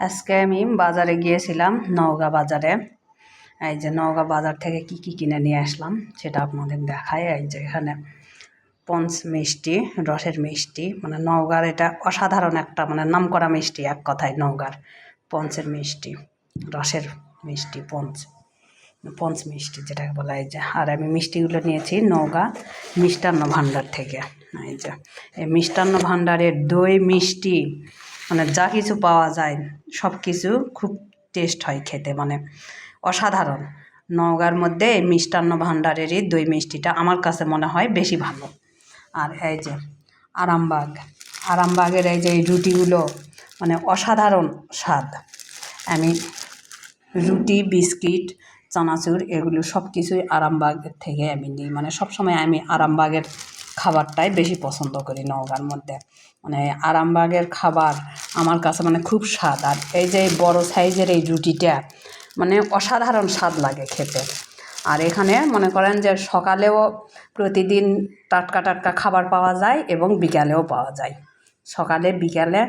আজকে আমি বাজারে গিয়েছিলাম নওগাঁ বাজারে। এই যে নওগাঁ বাজার থেকে কি কি কিনে নিয়ে আসলাম সেটা আপনাদের দেখায় এই যে এখানে পঞ্চ মিষ্টি, রসের মিষ্টি মানে নওগাঁর এটা অসাধারণ একটা মানে নামকরা মিষ্টি এক কথায় নওগাঁর। পঞ্চের মিষ্টি, রসের মিষ্টি পঞ্চ পঞ্চ মিষ্টি যেটাকে বলা হয়। যে আর আমি মিষ্টিগুলো নিয়েছি নওগাঁ মিষ্টান্ন ভাণ্ডার থেকে। এই যে এই মিষ্টান্ন ভাণ্ডারের দই মিষ্টি মানে যা কিছু পাওয়া যায়, সব কিছু খুব টেস্ট হয় খেতে মানে। অসাধারণ। নওগাঁর মধ্যে এই মিষ্টান্ন ভাণ্ডারেরই দই মিষ্টিটা আমার কাছে মনে হয় বেশি ভালো। আর এই যে আরামবাগ, আরামবাগের এই যে রুটিগুলো মানে অসাধারণ স্বাদ। আমি রুটি, বিস্কিট, চানাচুর এগুলো সব কিছুই আরামবাগের থেকে আমি নিই। মানে সবসময় আমি আরামবাগের খাবারটাই বেশি পছন্দ করি নওগাঁর মধ্যে। মানে আরামবাগের খাবার আমার কাছে মানে খুব স্বাদ। আর এই যে বড় সাইজের এই রুটিটা মানে অসাধারণ স্বাদ লাগে খেতে। আর এখানে মনে করেন যে সকালেও প্রতিদিন টাটকা টাটকা খাবার পাওয়া যায় এবং বিকালেও পাওয়া যায়। সকালে, বিকালে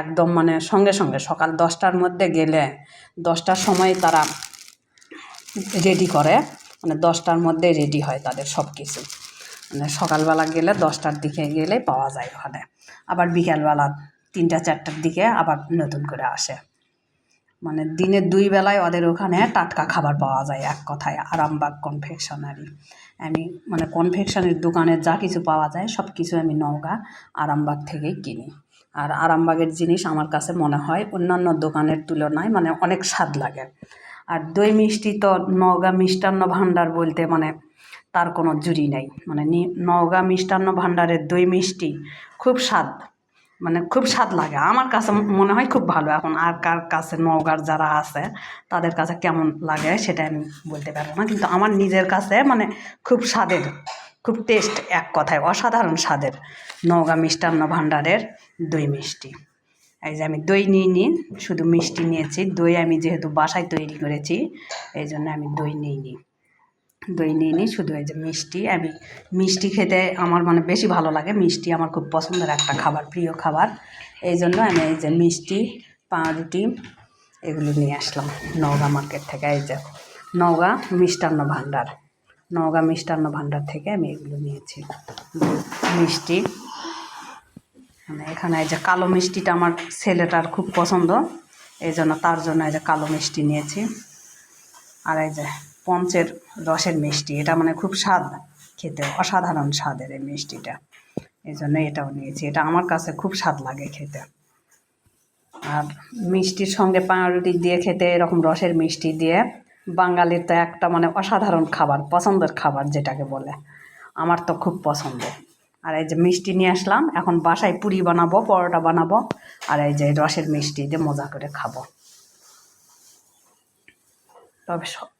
একদম মানে সঙ্গে সঙ্গে সকাল দশটার মধ্যে গেলে দশটার সময় তারা রেডি করে মানে দশটার মধ্যে রেডি হয় তাদের সব কিছু সকালবেলা গেলে দশটার দিকে গেলে পাওয়া যায় ওখানে। আবার বিকালবেলা তিনটা, চারটার দিকে আবার নতুন করে আসে। মানে দিনের দুই বেলায় ওদের ওখানে টাটকা খাবার পাওয়া যায় এক কথায়, আরামবাগ কনফেকশনারি আমি মানে কনফেকশনের দোকানে যা কিছু পাওয়া যায় সব কিছু আমি নওগাঁ, আরামবাগ থেকেই কিনি। আর আরামবাগের জিনিস আমার কাছে মনে হয় অন্যান্য দোকানের তুলনায় মানে অনেক স্বাদ লাগে। আর দই মিষ্টি তো নওগাঁ মিষ্টান্ন ভাণ্ডার বলতে মানে তার কোনো জুড়ি নেই। মানে নি- নওগাঁ মিষ্টান্ন ভাণ্ডারের দই মিষ্টি খুব স্বাদ। মানে খুব স্বাদ লাগে। আমার কাছে মনে হয় খুব ভালো। এখন আর কার কাছে নওগাঁর যারা আছে, তাদের কাছে কেমন লাগে সেটা আমি বলতে পারব না। কিন্তু আমার নিজের কাছে মানে খুব স্বাদের, খুব টেস্ট এক কথায়, অসাধারণ স্বাদের নওগাঁ মিষ্টান্ন ভাণ্ডারের দই মিষ্টি। এই যে আমি দই নিয়ে নিই, শুধু মিষ্টি নিয়েছি। দই আমি যেহেতু বাসায় তৈরি করেছি, এই জন্য আমি দই নিই নি দই নিয়ে নিই, শুধু এই যে মিষ্টি। আমি মিষ্টি খেতে আমার মানে বেশি ভালো লাগে। মিষ্টি আমার খুব পছন্দের একটা খাবার, প্রিয় খাবার। এই জন্য আমি এই যে মিষ্টি পাউরুটি এগুলো নিয়ে আসলাম নওগাঁ মার্কেট থেকে। এই যে নওগাঁ মিষ্টান্ন ভাণ্ডার, নওগাঁ মিষ্টান্ন ভাণ্ডার থেকে আমি এগুলো নিয়েছি। মিষ্টি। মানে এখানে এই যে কালো মিষ্টিটা আমার ছেলেটার খুব পছন্দ। এই জন্য তার জন্য এই যে কালো মিষ্টি নিয়েছি। আর এই যে পঞ্চের রসের মিষ্টি, এটা মানে খুব স্বাদ খেতে, অসাধারণ স্বাদের এই মিষ্টিটা। এই জন্য এটাও নিয়েছি, এটা আমার কাছে খুব স্বাদ লাগে খেতে। আর মিষ্টির সঙ্গে পাউরুটি দিয়ে খেতে, এরকম রসের মিষ্টি দিয়ে, বাঙালির তো একটা মানে অসাধারণ খাবার, পছন্দের খাবার যেটাকে বলে, আমার তো খুব পছন্দ। আর এই যে মিষ্টি নিয়ে আসলাম, এখন বাসায় পুরি বানাবো, পরোটা বানাবো, আর এই যে রসের মিষ্টি দিয়ে মজা করে খাব। তবে